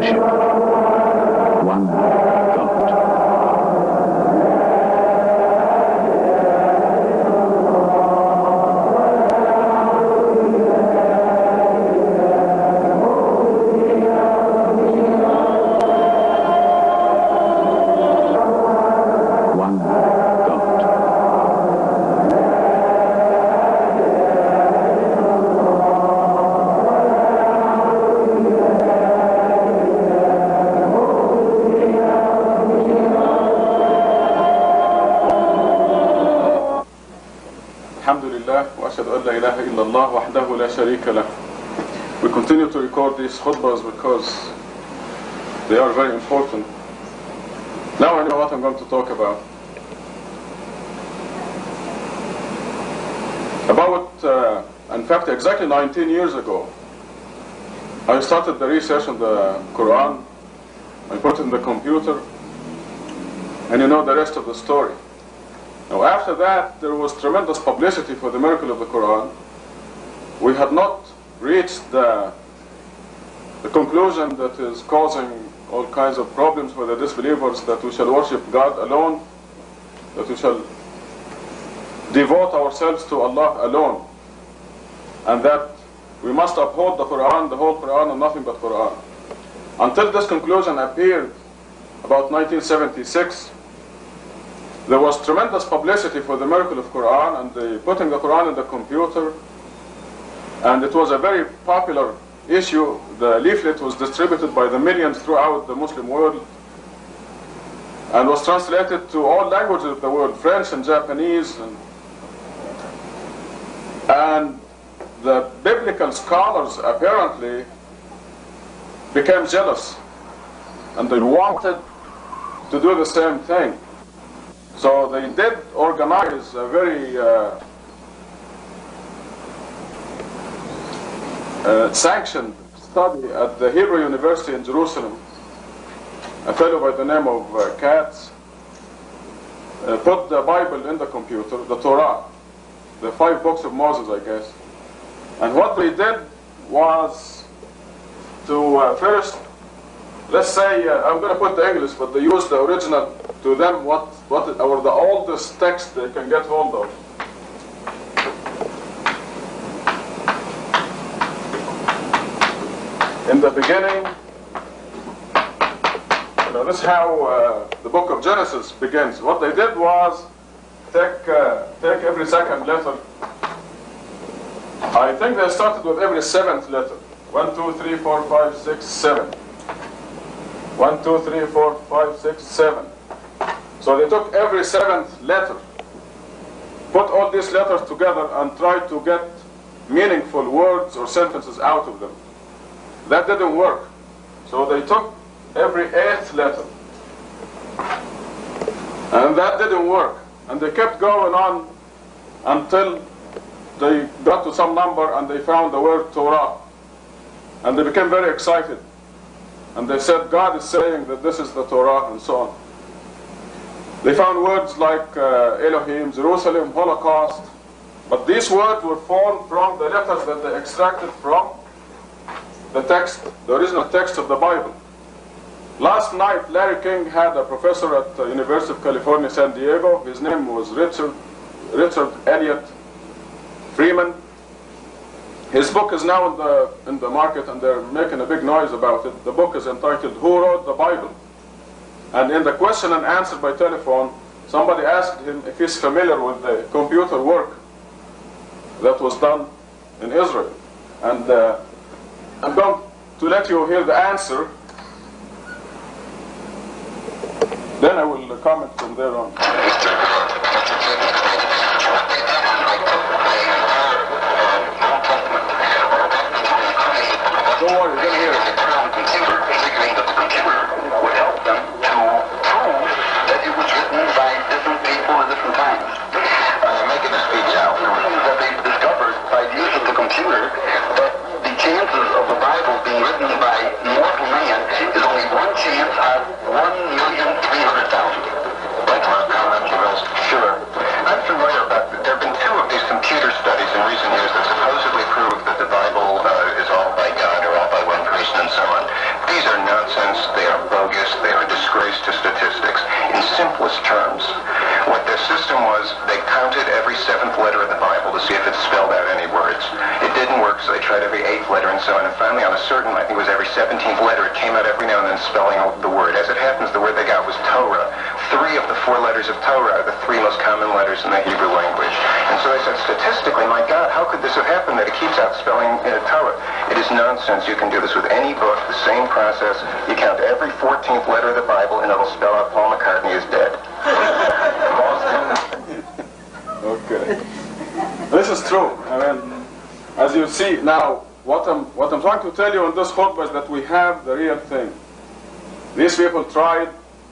You worship one ta'ala wa ashadu an la ilaha illallah wahdahu la sharika lah. We continue to record these khutbahs because they are very important. Now I know what I'm going to talk about. About, uh, in fact, exactly 19 years ago, I started the research on the Quran. I put it in the computer, and you know the rest of the story. Now, after that, there was tremendous publicity for the miracle of the Quran. We had not reached the, the conclusion that is causing all kinds of problems for the disbelievers that we shall worship God alone, that we shall devote ourselves to Allah alone, and that we must uphold the Quran, the whole Quran, and nothing but Quran. Until this conclusion appeared about 1976, there was tremendous publicity for the miracle of Quran and the putting the Quran in the computer. And it was a very popular issue. The leaflet was distributed by the millions throughout the Muslim world and was translated to all languages of the world, French and Japanese. And, and the biblical scholars apparently became jealous and they wanted to do the same thing. So they did organize a very uh, uh, sanctioned study at the Hebrew University in Jerusalem. A fellow by the name of uh, Katz uh, put the Bible in the computer, the Torah, the five books of Moses, I guess. And what they did was to uh, first, let's say, uh, I'm going to put the English, but they used the original to them what, what or the oldest text they can get hold of. In the beginning, you know, this is how uh, the book of Genesis begins. What they did was take uh, take every second letter. I think they started with every seventh letter. One, two, three, four, five, six, seven. One, two, three, four, five, six, seven. So they took every seventh letter, put all these letters together, and tried to get meaningful words or sentences out of them. That didn't work. So they took every eighth letter. And that didn't work. And they kept going on until they got to some number and they found the word Torah. And they became very excited. And they said, God is saying that this is the Torah, and so on. They found words like uh, Elohim, Jerusalem, Holocaust. But these words were formed from the letters that they extracted from the text, the original text of the Bible. Last night, Larry King had a professor at the University of California, San Diego. His name was Richard, Richard Elliot Freeman. His book is now in the, in the market and they're making a big noise about it. The book is entitled Who Wrote the Bible? And in the question and answer by telephone, somebody asked him if he's familiar with the computer work that was done in Israel. And uh, I'm going to let you hear the answer. Then I will comment from there on. Don't you're going to hear it. computer, figuring that the computer would help them to prove that it was written by different people at different times. I'm uh, making a speech out. That they discovered by the use of the computer that the chances of the Bible being written letters in the Hebrew language. And so I said, statistically, my God, how could this have happened that it keeps out spelling uh, Torah? It is nonsense. You can do this with any book, the same process. You count every 14th letter of the Bible, and it'll spell out Paul McCartney is dead. Okay. This is true. I mean, as you see now, what I'm what I'm trying to tell you in this khutbah is that we have the real thing. These people tried,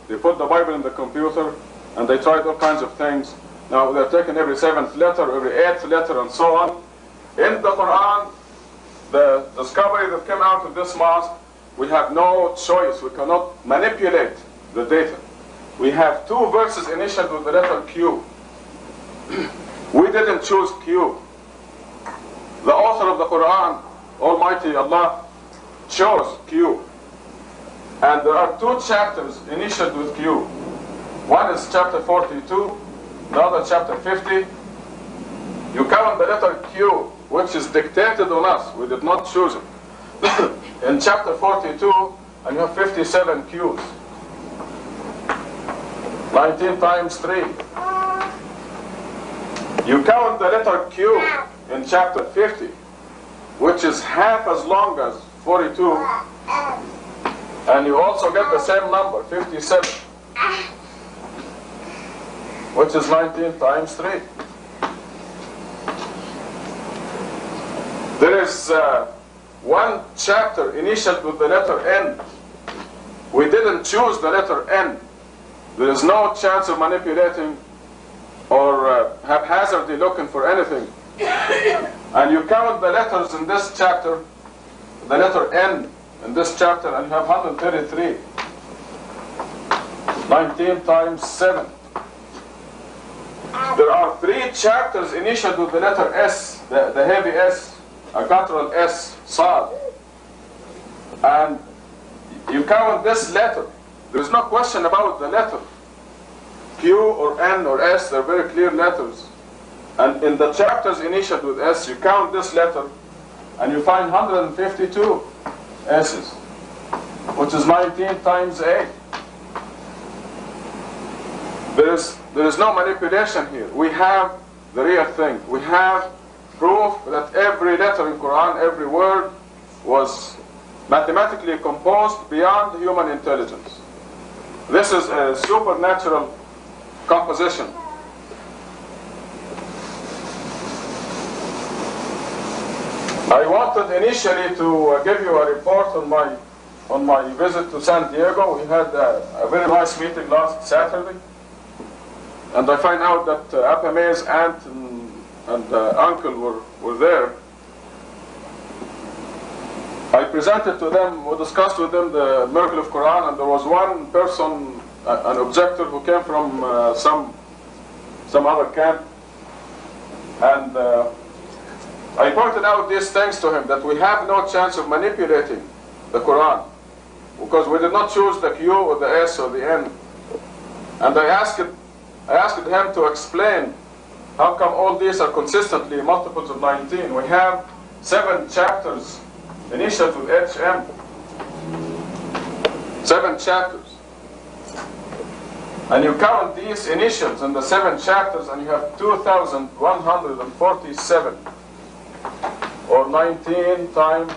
they put the Bible in the computer, and they tried all kinds of things. Now they're taking every seventh letter, every eighth letter, and so on. In the Quran, the discovery that came out of this mosque, we have no choice. We cannot manipulate the data. We have two verses initiated with the letter Q. we didn't choose Q. The author of the Quran, Almighty Allah, chose Q. And there are two chapters initiated with Q. One is chapter 42, the other chapter 50. You count the letter Q, which is dictated on us. We did not choose it. In chapter 42, and you have 57 Qs. 19 times 3. You count the letter Q in chapter 50, which is half as long as 42, and you also get the same number, 57, which is 19 times 3. There is uh, one chapter initiated with the letter N. We didn't choose the letter N. There is no chance of manipulating or uh, haphazardly looking for anything. and you count the letters in this chapter, the letter N in this chapter, and you have 133. 19 times 7. There are three chapters initiated with the letter S, the, the heavy S, a guttural S, Sad. And you count this letter. There is no question about the letter. Q or N or S, they're very clear letters. And in the chapters initiated with S, you count this letter and you find 152 S's, which is 19 times 8. There is, there is no manipulation here. We have the real thing. We have proof that every letter in Quran, every word, was mathematically composed beyond human intelligence. This is a supernatural composition. I wanted initially to uh, give you a report on my on my visit to San Diego. We had a, a very nice meeting last Saturday, and I find out that uh, Apame's aunt and, and uh, uncle were, were there. I presented to them, we discussed with them the miracle of Quran, and there was one person, uh, an objector who came from uh, some some other camp, and uh, I pointed out these things to him that we have no chance of manipulating the Quran because we did not choose the Q or the S or the N. And I asked, I asked him to explain how come all these are consistently multiples of 19. We have seven chapters initiated with HM. Seven chapters. And you count these initials in the seven chapters and you have 2,147 or 19 times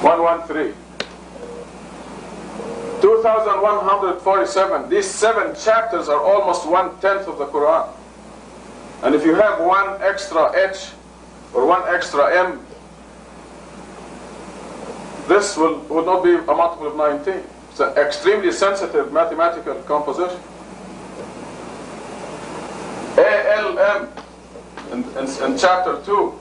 113. 2,147. These seven chapters are almost one tenth of the Quran. And if you have one extra H or one extra M, this will, will not be a multiple of 19. It's an extremely sensitive mathematical composition. ALM in, in, in chapter 2,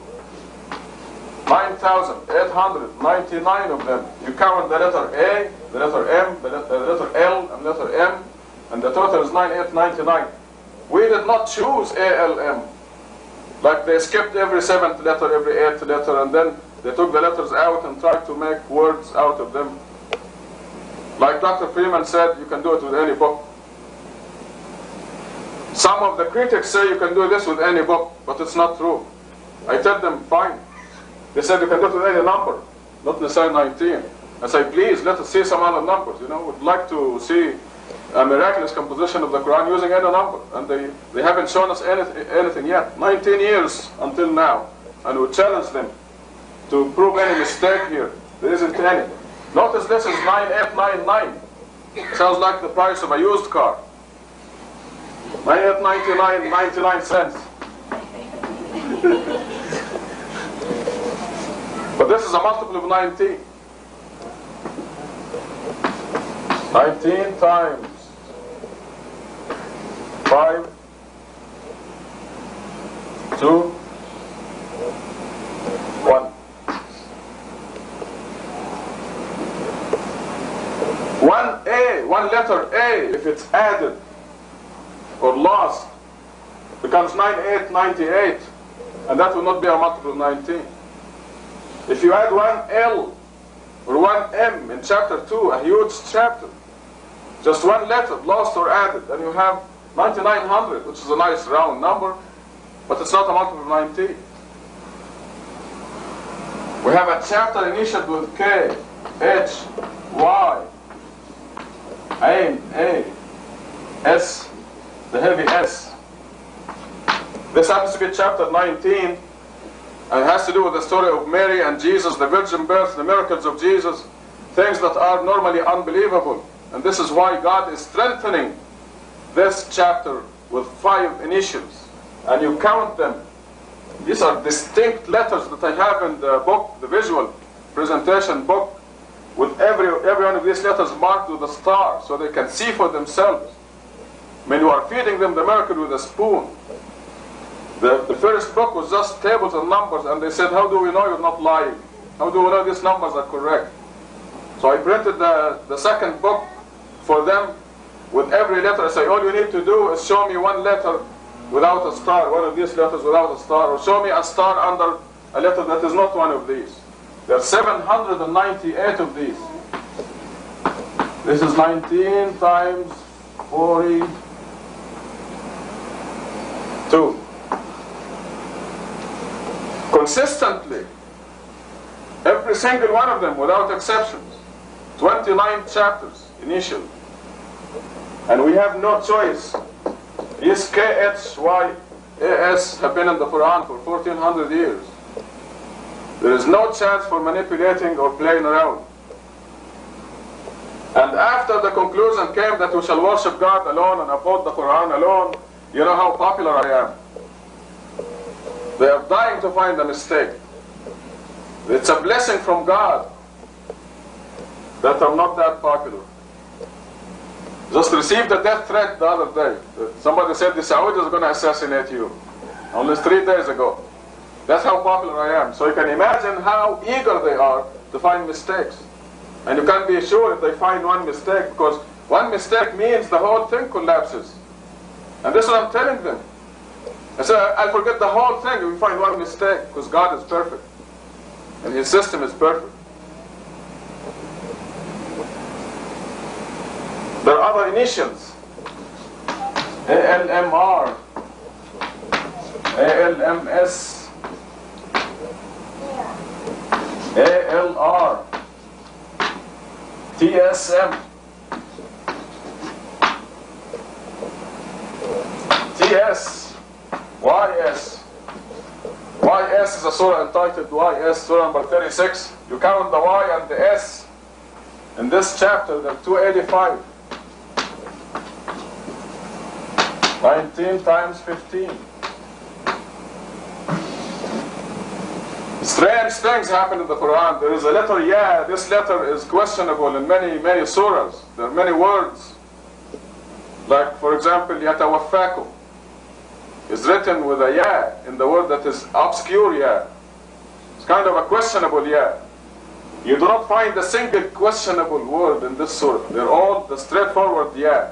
9,899 of them. You count the letter A, the letter M, the letter, L, and letter M, and the total is 9899. We did not choose ALM. Like they skipped every seventh letter, every eighth letter, and then they took the letters out and tried to make words out of them. Like Dr. Freeman said, you can do it with any book. Some of the critics say you can do this with any book, but it's not true. I tell them, fine. They said you can go to any number, not necessarily 19. I say, please, let us see some other numbers. You know, we'd like to see a miraculous composition of the Quran using any number. And they, they haven't shown us anything, anything yet. 19 years until now. And we challenge them to prove any mistake here. There isn't any. Notice this is 9899. Sounds like the price of a used car. 9899, 99 cents. but this is a multiple of 19. 19 times 5, 2, 1. One A, one letter A, if it's added or lost, becomes 9898, and that will not be a multiple of 19. If you add one L or one M in chapter 2, a huge chapter, just one letter lost or added, and you have 9900, which is a nice round number, but it's not a multiple of 19. We have a chapter initiated with K, H, Y, Ain, A, S, the heavy S. This happens to be chapter 19 and has to do with the story of Mary and Jesus, the virgin birth, the miracles of Jesus, things that are normally unbelievable. And this is why God is strengthening this chapter with five initials. And you count them. These are distinct letters that I have in the book, the visual presentation book, with every, every one of these letters marked with a star so they can see for themselves. When you are feeding them the miracle with a spoon, the, the first book was just tables and numbers, and they said, How do we know you're not lying? How do we know these numbers are correct? So I printed the, the second book for them with every letter. I say, All you need to do is show me one letter without a star, one of these letters without a star, or show me a star under a letter that is not one of these. There are 798 of these. This is 19 times 42. Consistently, every single one of them, without exceptions, 29 chapters initially. And we have no choice. These K, H, Y, A, S have been in the Quran for 1400 years. There is no chance for manipulating or playing around. And after the conclusion came that we shall worship God alone and uphold the Quran alone, you know how popular I am. They are dying to find a mistake. It's a blessing from God that I'm not that popular. Just received a death threat the other day. Somebody said the Saudis are going to assassinate you. Only three days ago. That's how popular I am. So you can imagine how eager they are to find mistakes. And you can't be sure if they find one mistake, because one mistake means the whole thing collapses. And this is what I'm telling them. I said, I'll forget the whole thing if we find one mistake, because God is perfect. And His system is perfect. There are other initials. ALMR, ALMS, ALR, TSM, TS, YS. YS is a surah entitled YS, surah number 36. You count the Y and the S. In this chapter, there are 285. 19 times 15. Strange things happen in the Quran. There is a letter Ya. This letter is questionable in many, many surahs. There are many words. Like, for example, Yatawaffakum is written with a Ya in the word that is obscure Ya. It's kind of a questionable Ya. You do not find a single questionable word in this surah. They're all the straightforward Ya.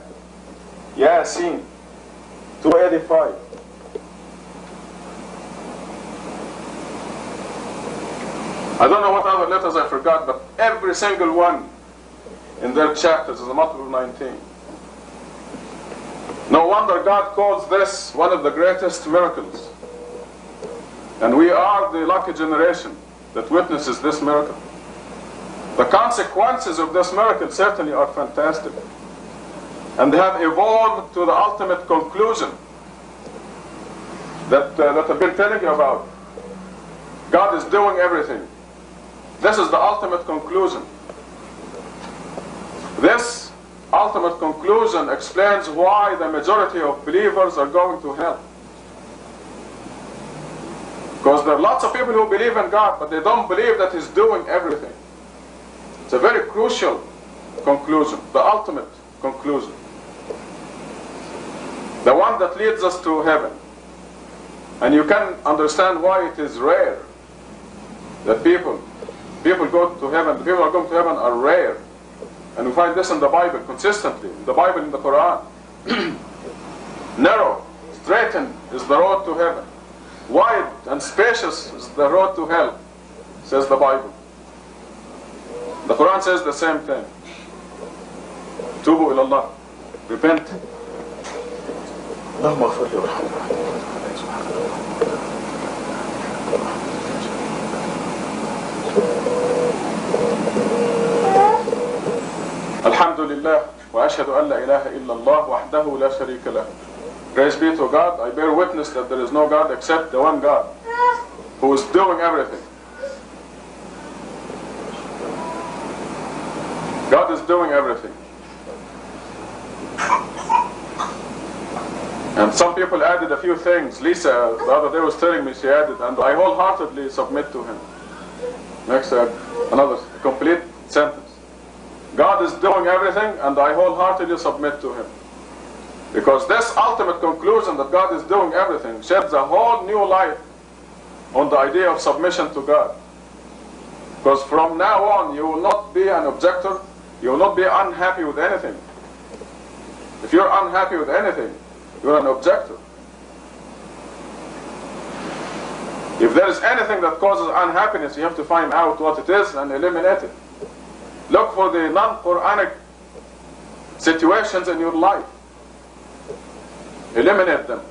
Yasin. 285. I don't know what other letters I forgot, but every single one in their chapters is a multiple of 19. No wonder God calls this one of the greatest miracles. And we are the lucky generation that witnesses this miracle. The consequences of this miracle certainly are fantastic. And they have evolved to the ultimate conclusion that, uh, that I've been telling you about. God is doing everything. This is the ultimate conclusion. This ultimate conclusion explains why the majority of believers are going to hell. Because there are lots of people who believe in God, but they don't believe that He's doing everything. It's a very crucial conclusion, the ultimate conclusion. The one that leads us to heaven. And you can understand why it is rare that people, people go to heaven, people who are going to heaven are rare. And we find this in the Bible consistently, in the Bible, in the Quran. Narrow, straightened is the road to heaven. Wide and spacious is the road to hell, says the Bible. The Quran says the same thing. Tubu ilallah. Repent. اللهم اغفر لي وارحمني الله وأشهد أن لا إله إلا الله وحده لا شريك له Praise be to God, I bear witness that there is no God except the one God who is doing everything. God is doing everything. And some people added a few things. Lisa, the other day was telling me, she added, and I wholeheartedly submit to him. Next, uh, another complete sentence. God is doing everything, and I wholeheartedly submit to him. Because this ultimate conclusion that God is doing everything sheds a whole new light on the idea of submission to God. Because from now on, you will not be an objector, you will not be unhappy with anything. If you're unhappy with anything, you're an objector. If there is anything that causes unhappiness, you have to find out what it is and eliminate it. Look for the non-Quranic situations in your life. Eliminate them.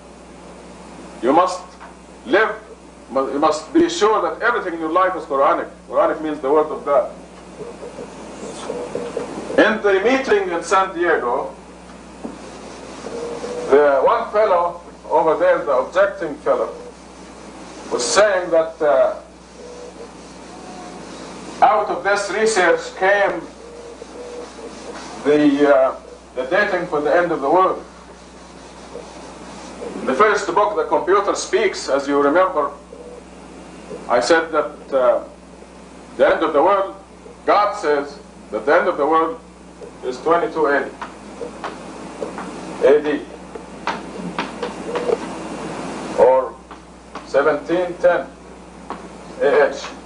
You must live, you must be sure that everything in your life is Quranic. Quranic means the Word of God. In the meeting in San Diego, the one fellow over there, the objecting fellow, was saying that uh, out of this research came the, uh, the dating for the end of the world. The first book, The Computer Speaks, as you remember, I said that uh, the end of the world, God says that the end of the world is 2280 AD or 1710 AH.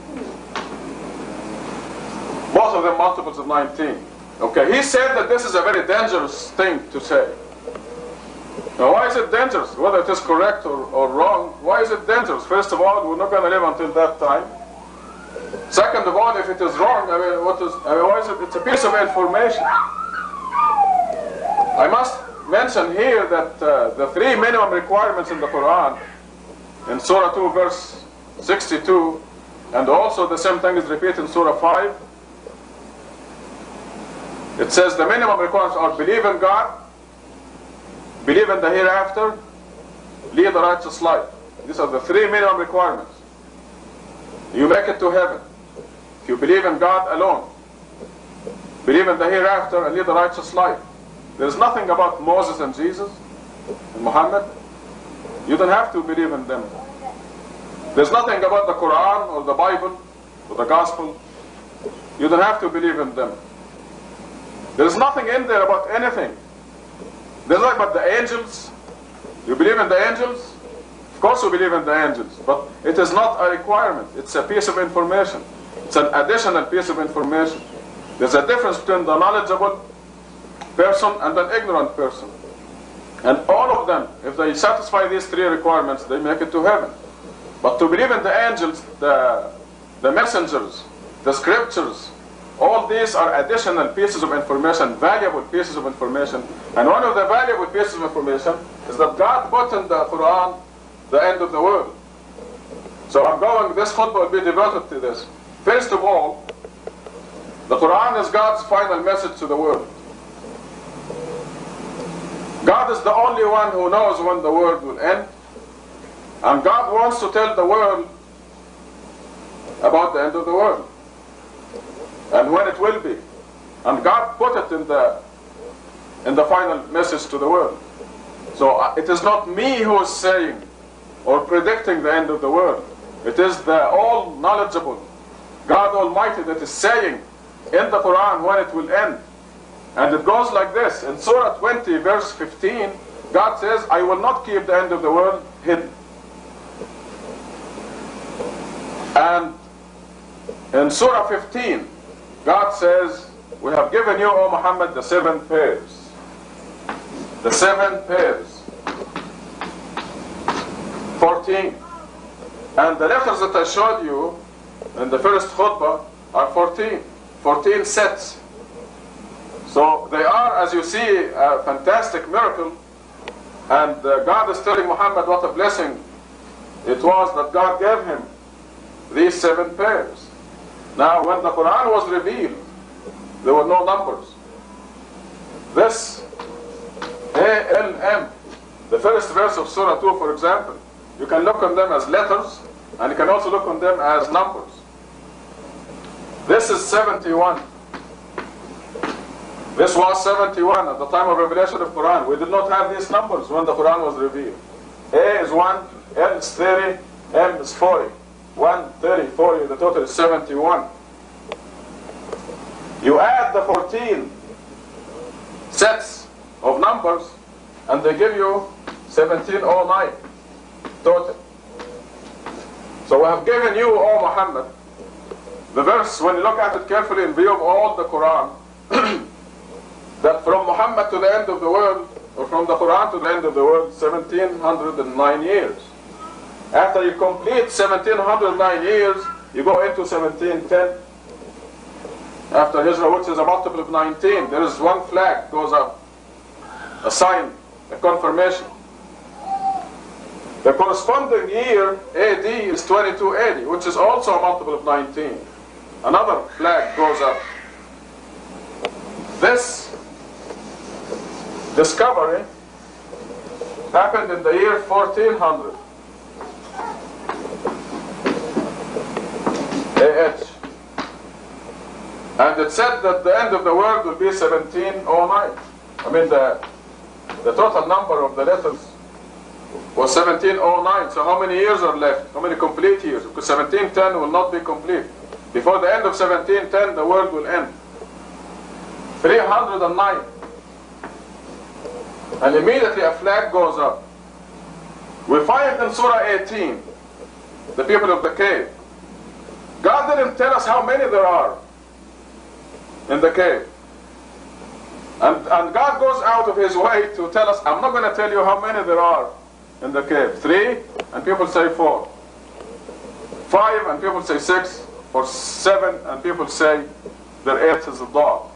Both of them multiples of 19. Okay, he said that this is a very dangerous thing to say. Now, why is it dangerous? Whether it is correct or, or wrong, why is it dangerous? First of all, we're not going to live until that time. Second of all, if it is wrong, I mean, what is, I mean, why is it? It's a piece of information. I must mention here that uh, the three minimum requirements in the Quran, in Surah 2, verse 62, and also the same thing is repeated in Surah 5, it says the minimum requirements are believe in God, believe in the hereafter, lead a righteous life. These are the three minimum requirements. You make it to heaven. If you believe in God alone, believe in the hereafter and lead a righteous life. There's nothing about Moses and Jesus and Muhammad. You don't have to believe in them. There's nothing about the Quran or the Bible or the Gospel. You don't have to believe in them. There's nothing in there about anything. There's nothing about the angels. You believe in the angels? Of course you believe in the angels, but it is not a requirement. It's a piece of information. It's an additional piece of information. There's a difference between the knowledgeable person and an ignorant person. And all of them, if they satisfy these three requirements, they make it to heaven. But to believe in the angels, the, the messengers, the scriptures, all these are additional pieces of information, valuable pieces of information. And one of the valuable pieces of information is that God put in the Quran the end of the world. So I'm going, this khutbah will be devoted to this. First of all, the Quran is God's final message to the world. God is the only one who knows when the world will end. And God wants to tell the world about the end of the world and when it will be. And God put it in the in the final message to the world. So uh, it is not me who is saying or predicting the end of the world. It is the all knowledgeable God Almighty that is saying in the Quran when it will end. And it goes like this. In Surah 20, verse 15, God says, I will not keep the end of the world hidden. And in Surah 15, God says, We have given you, O Muhammad, the seven pairs. The seven pairs. 14. And the letters that I showed you in the first khutbah are 14. 14 sets. So they are, as you see, a fantastic miracle. And uh, God is telling Muhammad what a blessing it was that God gave him these seven pairs. Now, when the Quran was revealed, there were no numbers. This ALM, the first verse of Surah 2, for example, you can look on them as letters, and you can also look on them as numbers. This is 71. This was 71 at the time of revelation of Quran. We did not have these numbers when the Quran was revealed. A is 1, L is 30, M is 40. 1, 30, 40, the total is 71. You add the 14 sets of numbers and they give you 1709 total. So we have given you, O Muhammad, the verse, when you look at it carefully in view of all the Quran, that from Muhammad to the end of the world, or from the Quran to the end of the world, 1709 years. After you complete 1709 years, you go into 1710. After Hijrah, which is a multiple of 19, there is one flag goes up, a sign, a confirmation. The corresponding year, AD, is 2280, which is also a multiple of 19. Another flag goes up. This discovery happened in the year 1400. AH. And it said that the end of the world will be 1709. I mean, the, the total number of the letters was 1709. So how many years are left? How many complete years? Because 1710 will not be complete. Before the end of 1710, the world will end. 309. And immediately a flag goes up. We find in Surah 18, the people of the cave. God didn't tell us how many there are in the cave. And, and God goes out of his way to tell us, I'm not going to tell you how many there are in the cave. Three, and people say four. Five, and people say six. Or seven, and people say their eighth is a dog.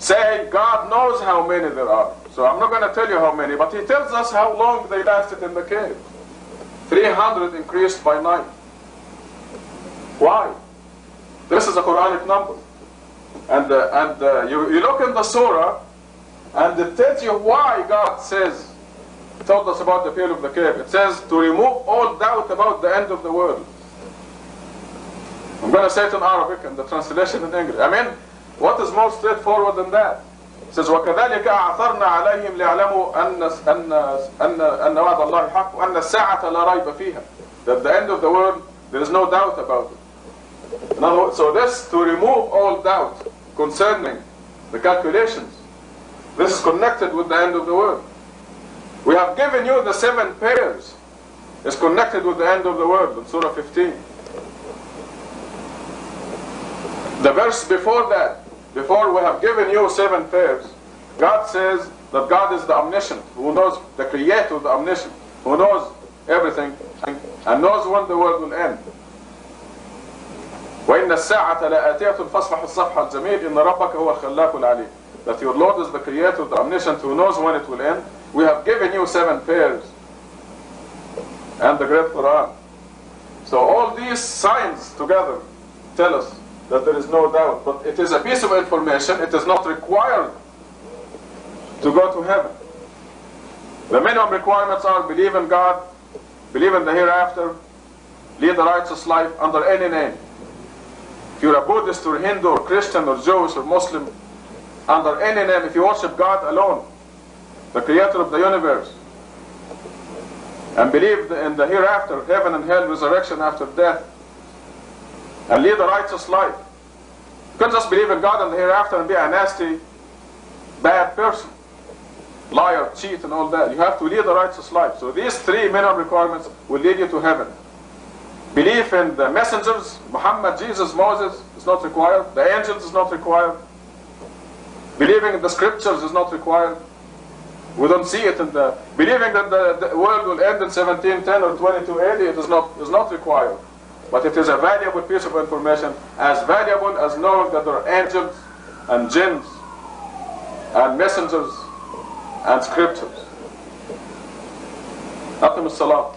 Say, God knows how many there are. So I'm not going to tell you how many, but he tells us how long they lasted in the cave. 300 increased by 9. Why? This is a Quranic number. And, uh, and uh, you, you look in the surah, and it tells you why God says, told us about the people of the cave. It says to remove all doubt about the end of the world. I'm going to say it in Arabic and the translation in English. I mean, what is more straightforward than that? It says وكذلك أعثرنا عليهم ليعلموا أن أن أن أن وعد الله حق وأن الساعة لا ريب فيها. That the end of the world there is no doubt about it. Words, so this to remove all doubt concerning the calculations. This is connected with the end of the world. We have given you the seven pairs. It's connected with the end of the world in Surah 15. The verse before that, before we have given you seven pairs, God says that God is the omniscient, who knows the creator, the omniscient, who knows everything and knows when the world will end. وإن الساعة لآتية فاصفح الصفحة الجميل إن ربك هو الخلاق العليم that your Lord is the creator, the omniscient who knows when it will end. We have given you seven pairs and the great Quran. So all these signs together tell us that there is no doubt. But it is a piece of information. It is not required to go to heaven. The minimum requirements are believe in God, believe in the hereafter, lead a righteous life under any name. If you're a Buddhist or Hindu or Christian or Jewish or Muslim, under any name, if you worship God alone, the creator of the universe, and believe in the hereafter, heaven and hell, resurrection after death, and lead a righteous life. You can't just believe in God and the hereafter and be a nasty, bad person. Liar, cheat, and all that. You have to lead a righteous life. So these three minimum requirements will lead you to heaven. Belief in the messengers, Muhammad, Jesus, Moses is not required. The angels is not required. Believing in the scriptures is not required. We don't see it in the... Believing that the, the world will end in 1710 or 2280 it is not, is not required. But it is a valuable piece of information, as valuable as knowing that there are angels and jinns and messengers and scriptures. Atim salam.